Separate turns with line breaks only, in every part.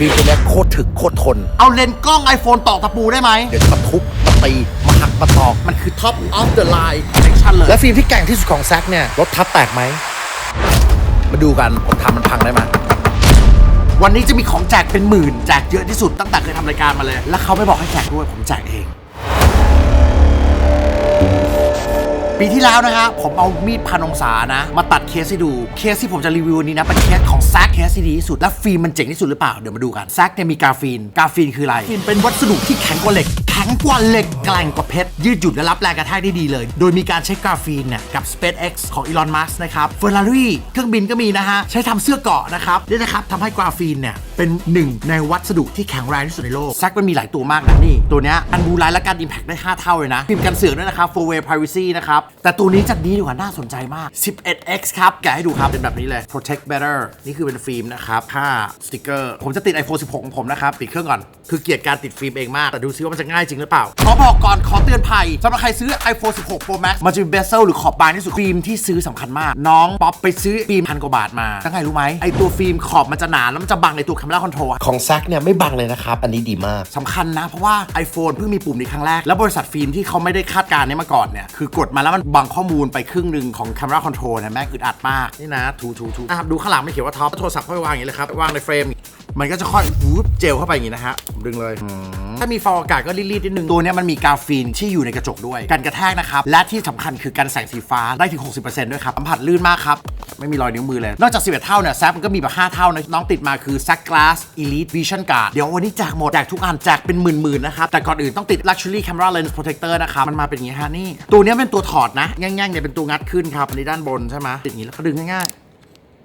ฟิล์มตัวเนี้ยโคตรถึกโคตรทน
เอาเลนส์กล้อง iPhone ตอกตะปูได้ไหม
เดี๋ยวจะมาทุบมาตีมาหักมาตอก
มันคือ top of the line protection เลย
และฟิล์มที่แกร่งที่สุดของแซกเนี่ยรถทับแตกไหม มาดูกันผมทำมันพังได้ไหม
วันนี้จะมีของแจกเป็นหมื่นแจกเยอะที่สุดตั้งแต่เคยทำรายการมาเลย แล้วเขาไม่บอกให้แจกด้วยผมแจกเอง ปีที่แล้วนะฮะผมเอามีดพันองศานะ มาตัดเคสให้ดู เคสที่ผมจะรีวิววันนี้นะ เป็นเคสของแซกเคสที่ดีที่สุด และฟิล์มมันเจ๋งที่สุดหรือเปล่า เดี๋ยวมาดูกันแซกเนี่ยมีกาฟีน กาฟีนคืออะไรฟีนเป็นวัสดุที่แข็งกว่าเหล็ก ข็งกว่าเหล็กแกร่งกว่าเพชร ยืดหยุ่นและรับแรงกระแทกได้ดีเลย โดยมีการใช้กราฟีนเนี่ยกับ SpaceX ของ Elon Musk นะครับ Ferrari เครื่องบินก็มีนะฮะ ใช้ทำเสื้อเกราะนะครับนี่นะครับทำให้กราฟีนเนี่ยเป็นหนึ่งในวัสดุที่แข็งแรงที่สุดในโลกแซกมันมีหลายตัวมากนะนี่ ตัวเนี้ยอันบูไลและการ impact ได้ 5 เท่าเลยนะฟิล์มกันเสือกด้วยนะครับ four way privacy นะครับแต่ตัวนี้จัดดีดีกว่าน่าสนใจมาก 11x ครับแกะให้ดูครับเป็นแบบนี้เลย protect better นี่คือเป็นฟิล์มนะครับผ้าสติกเกอร์ผมจะติด iPhone 16 ของผมนะครับปิดเครื่องก่อนคือเกียดการติดฟิล์มเองมากแต่ดูซิว่ามันจะง่ายจริงหรือเปล่า ขอบอกก่อนขอเตือนภัยสำหรับใครซื้อ iPhone 16 Pro Max มันจะมีเบเซลหรือขอบบางที่สุดฟิล์มที่ซื้อสำคัญมาก น้องป๊อปไปซื้อฟิล์มพันกว่าบาทมาตั้งไงรู้ไหมไอตัวฟิล์มขอบมันจะหนาแล้วมันจะบังในตัว camera control อะ
ของแซกเนี่ยไม่บังเลยนะครับ อันนี้ดีมาก
สำคัญนะ เพราะว่า iPhone เพิ่งมีปุ่มนี้ครั้งแรก แล้วบริษัทฟิล์มที่เขาไม่ได้คาดการณ์นี้มาก่อนเนี่ย คือกดมาแล้วมันบังข้อมูลไปครึ่งหนึ่งของ Camera Control นะแม่งอึดอัดมาก นี่นะถูถูถูอะดูข้างหลังไม่เขียนว่าท็อปโทรศัพท์เข้าไปวางอย่างนี้เลยครับ วางในเฟรม มันก็จะค่อยวูบเจลเข้าไปอย่างนี้นะฮะผมดึงเลย ถ้ามีฟองอากาศก็รีดๆนิดนึงตัวเนี้ยมันมีกาฟีนที่อยู่ในกระจกด้วยกันกระแทกนะครับและที่สำคัญคือกันแสงสีฟ้าได้ถึง 60%ด้วยครับสัมผัสลื่นมากครับไม่มีรอยนิ้วมือเลยนอกจาก 11 เท่าเนี่ยแซกมันก็มีแบบ5เท่านะน้องติดมาคือ Sack Glass Elite Vision Guard เดี๋ยววันนี้แจกหมดแจกทุกอันแจกเป็นหมื่นๆนะครับแต่ก่อนอื่นต้องติด Luxury Camera Lens Protector นะครับมันมาเป็นอย่างงี้ฮะนี่ตัวเนี้ยเป็นตัวถอดนะแง่งๆเนี่ยเป็นตัวงัดขึ้นครับอันนี้ด้านบนใช่ไหมติดอย่างนี้แล้วก็ดึงง่ายๆ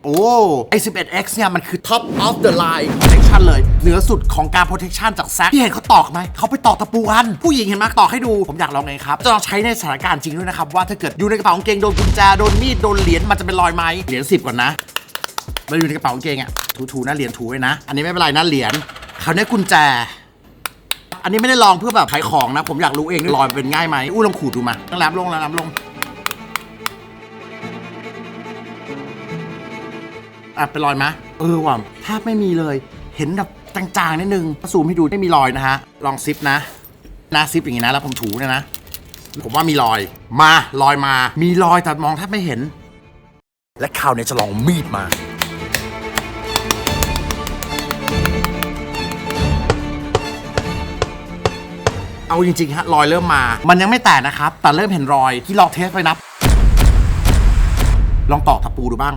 โอ้ไอ 11x เนี่ยมันคือ top of the line protection เลย เหนือสุดของการ protection จากแซกพี่เห็นเขาตอกไหม เขาไปตอกตะปูกัน ผู้หญิงเห็นไหมตอกให้ดู ผมอยากลองไงครับ จะลองใช้ในสถานการณ์จริงด้วยนะครับ ว่าถ้าเกิดอยู่ในกระเป๋ากางเกงโดนกุญแจ โดนมีด โดนเหรียญ มันจะเป็นรอยไหมเหรียญสิบก่อนนะมาอยู่ในกระเป๋ากางเกงอะถูๆนะเหรียญถูไว้นะ อันนี้ไม่เป็นไรนะเหรียญคราวนี้กุญแจอันนี้ไม่ได้ลองเพื่อแบบขายของนะ ผมอยากรู้เองรอยเป็นง่ายไหมอู้ลองขูดดูมาต้องแรมลงแล้วแรมลง อะเป็นรอยไหมเออว่ะแทบไม่มีเลย เห็นแบบจางๆนิดนึงซูมให้ดูไม่มีรอยนะฮะ ลองซิปนะน้าซิปอย่างนี้นะ แล้วผมถูเนี่ยนะ ผมว่ามีรอยมา รอยมา มีรอยแต่มองแทบไม่เห็น และคราวเนี้จะลองมีดมาเอาจริงๆฮะรอยเริ่มมา มันยังไม่แตกนะครับ แต่เริ่มเห็นรอยที่ลองเทสไปนับ ลองตอกตะปูดูบ้าง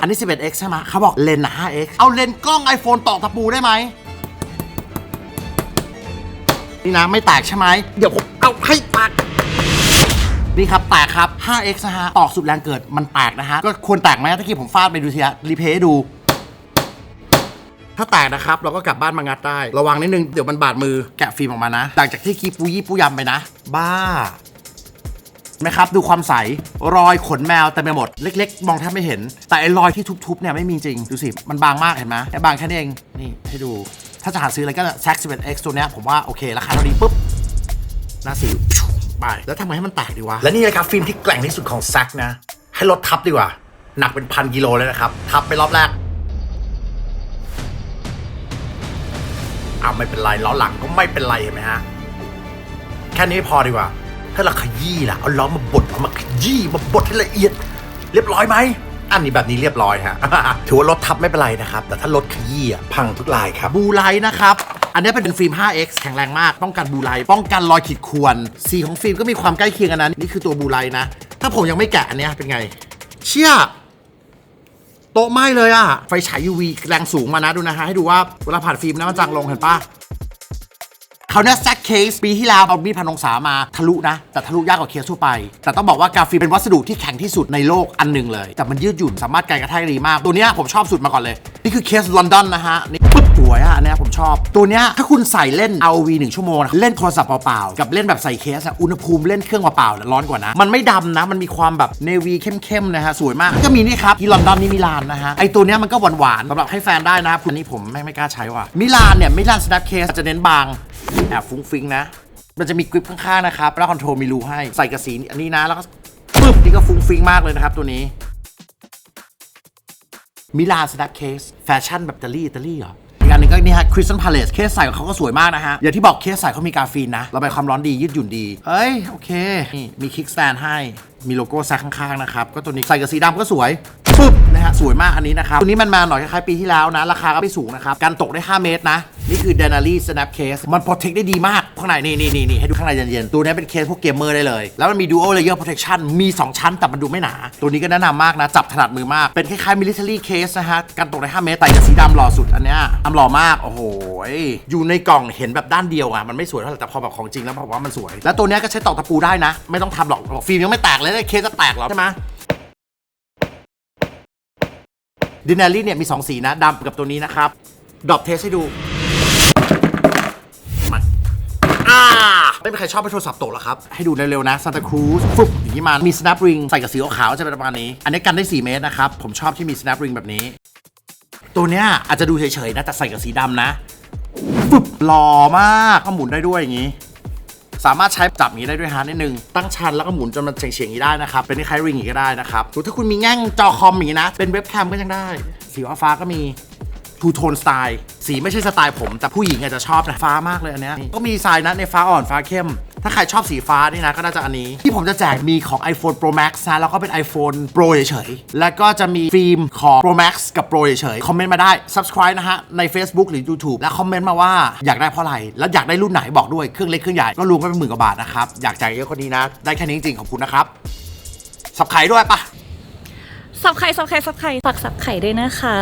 อันนี้ 11x ใช่ไหมเขาบอกเลนส์อะ 5x เอาเลนส์กล้อง iPhone ตอกตะปูได้ไหม นี่นะไม่แตกใช่ไหม เดี๋ยวผมเอาให้แตกนี่ครับแตกครับ 5x นะฮะ ตอกสุดแรงเกิดมันแตกนะฮะ ก็ควรแตกไหมตะกี้ผมฟาดไปดูสิฮะรีเพย์ดู ถ้าแตกนะครับ เราก็กลับบ้านมางัดได้ ระวังนิดนึง เดี๋ยวมันบาดมือ แกะฟิล์มออกมานะ หลังจากที่กีปูยี่ปูยำไปนะ บ้า ไหมครับดูความใสรอยขนแมวเต็มไปหมดเล็ก ๆ มองแทบไม่เห็น แต่ไอ้รอยที่ทุบๆเนี่ยไม่มีจริงดูสิมันบางมากเห็นไหมแค่บางแค่นี้เองนี่ให้ดูถ้าจะหาซื้ออะไรก็แซก 11 x ตัวเนี้ยผมว่าโอเคราคาเท่านี้ปุ๊บน้าสีไปแล้วทำไงให้มันแตกดีวะ และนี่นะครับฟิล์มที่แกร่งที่สุดของแซกนะ ให้รถทับดีกว่า หนักเป็นพันกิโลเลยนะครับ ทับไปรอบแรกอ้าวไม่เป็นไรล้อหลังก็ไม่เป็นไรเห็นไหมฮะ แค่นี้พอดีกว่า ถ้าเราขยี้ล่ะเอาล้อมาบดเอามาขยี้มาบดให้ละเอียด เรียบร้อยไหมอันนี้แบบนี้เรียบร้อยฮะ ถือว่ารถทับไม่เป็นไรนะครับ แต่ถ้ารถขยี้อะพังทุกลายครับ บูไลท์นะครับ อันนี้เป็นฟิล์ม 5x แข็งแรงมาก ป้องกันบูไลท์ป้องกันรอยขีดข่วน สีของฟิล์มก็มีความใกล้เคียงกันนะนี่คือตัวบูไลท์นะ ถ้าผมยังไม่แกะอันเนี้ยเป็นไง เชี่ยโต๊ะไหม้เลยอะไฟฉาย UV แรงสูงมานะดูนะฮะให้ดูว่าเวลาผ่านฟิล์มนะมันจางลงเห็นปะ เขาวเนี่ยแซกเคสปีที่แล้วเอามีดพันองศามาทะลุนะ แต่ทะลุยากกว่าเคสทั่วไป แต่ต้องบอกว่ากราฟีเป็นวัสดุที่แข็งที่สุดในโลกอันหนึ่งเลย แต่มันยืดหยุ่นสามารถกันกระแทกได้ดีมาก ตัวเนี้ยผมชอบสุดมาก่อนเลย นี่คือเคสลอนดอนนะฮะนี่ วยอะอันเนี้ยผมชอบ ตัวเนี้ยถ้าคุณใส่เล่น ROV 1ชั่วโมงนะเล่นโทรศัพท์เปล่าๆกับเล่นแบบใส่เคสอะอุณหภูมิเล่นเครื่องเปล่าๆเนี่ยร้อนกว่านะ มันไม่ดำนะ มันมีความแบบเนวีเข้มๆนะฮะสวยมากก็มีนี่ครับที่ลอนดอนนี่มิลานนะฮะไอตัวเนี้ยมันก็หวานๆสำหรับให้แฟนได้นะครับอันนี้ผมไม่ไม่กล้าใช้ว่ะมิลานเนี่ยมิลาน snap case จะเน้นบางแอบฟุ้งฟิงนะ มันจะมีกริปข้างๆนะครับแล้วคอนโทรลมีรูให้ใส่กระสีอันนี้นะแล้วก็ปึ๊บนี่ก็ฟุ้งฟิงมากเลยนะครับตัวนี้มิลานสแนปเคสแฟชั่นแบบอิตาลีอิตาลีเหรอ อันนนี้ก็นี่ฮะ Crystal Palace เคสใส่ของเขาก็สวยมากนะฮะ อย่างที่บอกเคสใส่เขามีกาฟีนนะระบายความร้อนดียืดหยุ่นดี เฮ้ย โอเค นี่ มีคิกสแตนให้มีโลโก้แซกข้างๆนะครับ ก็ตัวนี้ใส่กับสีดำก็สวยปึ๊บนะฮะสวยมากอันนี้นะครับตัวนี้มันมาหน่อยคล้ายๆปีที่แล้วนะ ราคาก็ไม่สูงนะครับการตกได้ 5 เมตรนะ นี่คือ Denali Snap Case มัน protect ได้ดีมากข้างในนี่นี่นี่ให้ดูข้างในเย็นๆ ตัวนี้เป็นเคสพวกเกมเมอร์ได้เลย แล้วมันมี Dual Layer Protection มี 2 ชั้นแต่มันดูไม่หนา ตัวนี้ก็แนะนำมากนะ จับถนัดมือมาก เป็นคล้ายๆ military case นะฮะการตกได้5เมตรแต่กับสีดำหล่อสุดอันเนี้ยดำหล่อมาก โอ้โห อยู่ในกล่องเห็นแบบด้านเดียวอะ มันไม่สวยเท่าไหร่แต่พอแบบของจริงแล้วผมว่ามันสวย แล้วตัวนี้ก็ใช้ตอกตะปูได้นะ ไม่ต้องทำหรอกบอกฟิล์มยังไม่แตกเลยเคสจะแตกหรอใช่ไหมดินารี่เนี่ยมี 2 สีนะดำกับตัวนี้นะครับดรอปเทสให้ดู ไม่มีใครชอบไปโทรศัพท์ตกหรอกครับ ให้ดูเร็วๆนะ Santa Cruz ฟึบอย่างนี้มา มี snap ring ใส่กับสีขาวจะเป็นประมาณนี้ อันนี้กันได้ 4 เมตรนะครับ ผมชอบที่มี snap ring แบบนี้ ตัวเนี้ยอาจจะดูเฉยๆนะแต่ใส่กับสีดำนะฟึบหล่อมากก็หมุนได้ด้วยอย่างนี้ สามารถใช้จับนี้ได้ด้วยฮะนิดนึง ตั้งชันแล้วก็หมุนจนมันเฉียงๆอย่างนี้ได้นะครับ เป็นคล้ายริงอย่างนี้ก็ได้นะครับหรือถ้าคุณมีแง่งจอคอมอย่างนี้นะ เป็นเว็บแคมก็ยังได้ สีฟ้าก็มี ทูโทนสไตล์สีไม่ใช่สไตล์ผม แต่ผู้หญิงอาจจะชอบนะฟ้ามากเลยอันเนี้ยก็มีดีไซน์นะในฟ้าอ่อนฟ้าเข้ม ถ้าใครชอบสีฟ้านี่นะก็น่าจะอันนี้ ที่ผมจะแจกมีของ iPhone Pro Max นะแล้วก็เป็น iPhone Pro เฉยๆแล้วก็จะมีฟิล์มของ Pro Max กับ Pro เฉยๆคอมเมนต์มาได้ subscribe นะฮะใน Facebook หรือ YouTube แล้วคอมเมนต์มาว่าอยากได้เพราะอะไรแล้วอยากได้รุ่นไหนบอกด้วยเครื่องเล็กเครื่องใหญ่ก็รวมกันเป็นหมื่นกว่าบาทนะครับอยากจ่ายเยอะกว่านี้นะ ได้แค่นี้จริงๆขอบคุณนะครับสับไข่ด้วยปะ
สับไข่สับไข่สับไข่ฝากสับไข่ด้วยนะคะ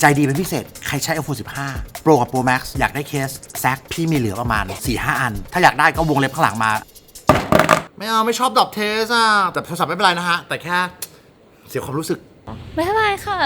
ใจดีเป็นพิเศษ ใครใช้ iPhone 15 Pro กับ Pro Max อยากได้เคสแซกพี่มีเหลือประมาณ 4-5 อัน ถ้าอยากได้ก็วงเล็บข้างหลังมา ไม่เอาไม่ชอบดรอปเทสอะ แต่โทรศัพท์ไม่เป็นไรนะฮะ แต่แค่เสียความรู้สึก
ไม่เป็นไรค่ะ